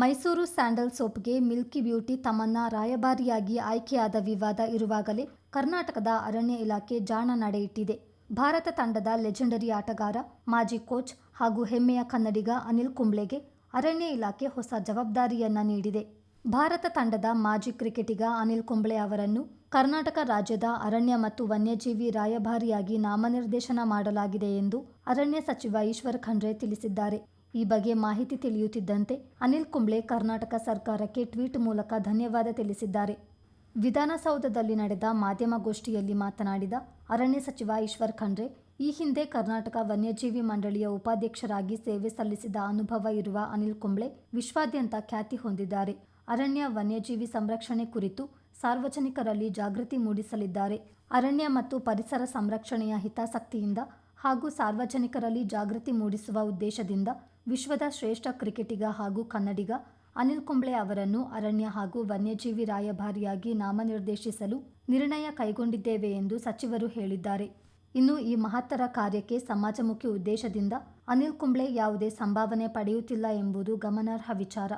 Mysuru sandal ಸೋಪ್ಗೆ milky beauty ತಮ್ಮನ್ನ ರಾಯಭಾರಿಯಾಗಿ ಆಯ್ಕೆಯಾದ ವಿವಾದ ಇರುವಾಗಲೇ ಕರ್ನಾಟಕದ ಅರಣ್ಯ ಇಲಾಖೆ ಜಾಣ ನಡೆಯಿಟ್ಟಿದೆ. ಭಾರತ ತಂಡದ ಲೆಜೆಂಡರಿ ಆಟಗಾರ, ಮಾಜಿ ಕೋಚ್ ಹಾಗೂ ಹೆಮ್ಮೆಯ ಕನ್ನಡಿಗ ಅನಿಲ್ ಕುಂಬ್ಳೆಗೆ ಅರಣ್ಯ ಇಲಾಖೆ ಹೊಸ ಜವಾಬ್ದಾರಿಯನ್ನ ನೀಡಿದೆ. ಭಾರತ ತಂಡದ ಮಾಜಿ ಕ್ರಿಕೆಟಿಗ ಅನಿಲ್ ಕುಂಬ್ಳೆ ಅವರನ್ನು ಕರ್ನಾಟಕ ರಾಜ್ಯದ ಅರಣ್ಯ ಮತ್ತು ವನ್ಯಜೀವಿ ರಾಯಭಾರಿಯಾಗಿ ನಾಮನಿರ್ದೇಶನ ಮಾಡಲಾಗಿದೆ ಎಂದು ಅರಣ್ಯ ಸಚಿವ ಈಶ್ವರ್ ಖಂಡ್ರೆ ತಿಳಿಸಿದ್ದಾರೆ. ಈ ಬಗ್ಗೆ ಮಾಹಿತಿ ತಿಳಿಯುತ್ತಿದ್ದಂತೆ ಅನಿಲ್ ಕುಂಬ್ಳೆ ಕರ್ನಾಟಕ ಸರ್ಕಾರಕ್ಕೆ ಟ್ವೀಟ್ ಮೂಲಕ ಧನ್ಯವಾದ ತಿಳಿಸಿದ್ದಾರೆ. ವಿಧಾನಸೌಧದಲ್ಲಿ ನಡೆದ ಮಾಧ್ಯಮಗೋಷ್ಠಿಯಲ್ಲಿ ಮಾತನಾಡಿದ ಅರಣ್ಯ ಸಚಿವ ಈಶ್ವರ್ ಖಂಡ್ರೆ, ಈ ಹಿಂದೆ ಕರ್ನಾಟಕ ವನ್ಯಜೀವಿ ಮಂಡಳಿಯ ಉಪಾಧ್ಯಕ್ಷರಾಗಿ ಸೇವೆ ಸಲ್ಲಿಸಿದ ಅನುಭವ ಇರುವ ಅನಿಲ್ ಕುಂಬ್ಳೆ ವಿಶ್ವಾದ್ಯಂತ ಖ್ಯಾತಿ ಹೊಂದಿದ್ದಾರೆ. ಅರಣ್ಯ ವನ್ಯಜೀವಿ ಸಂರಕ್ಷಣೆ ಕುರಿತು ಸಾರ್ವಜನಿಕರಲ್ಲಿ ಜಾಗೃತಿ ಮೂಡಿಸಲಿದ್ದಾರೆ. ಅರಣ್ಯ ಮತ್ತು ಪರಿಸರ ಸಂರಕ್ಷಣೆಯ ಹಿತಾಸಕ್ತಿಯಿಂದ ಹಾಗೂ ಸಾರ್ವಜನಿಕರಲ್ಲಿ ಜಾಗೃತಿ ಮೂಡಿಸುವ ಉದ್ದೇಶದಿಂದ ವಿಶ್ವದ ಶ್ರೇಷ್ಠ ಕ್ರಿಕೆಟಿಗ ಹಾಗೂ ಕನ್ನಡಿಗ ಅನಿಲ್ ಕುಂಬ್ಳೆ ಅವರನ್ನು ಅರಣ್ಯ ಹಾಗೂ ವನ್ಯಜೀವಿ ರಾಯಭಾರಿಯಾಗಿ ನಾಮನಿರ್ದೇಶಿಸಲು ನಿರ್ಣಯ ಕೈಗೊಂಡಿದ್ದೇವೆ ಎಂದು ಸಚಿವರು ಹೇಳಿದ್ದಾರೆ. ಇನ್ನು ಈ ಮಹತ್ತರ ಕಾರ್ಯಕ್ಕೆ ಸಮಾಜಮುಖಿ ಉದ್ದೇಶದಿಂದ ಅನಿಲ್ ಕುಂಬ್ಳೆ ಯಾವುದೇ ಸಂಭಾವನೆ ಪಡೆಯುತ್ತಿಲ್ಲ ಎಂಬುದು ಗಮನಾರ್ಹ ವಿಚಾರ.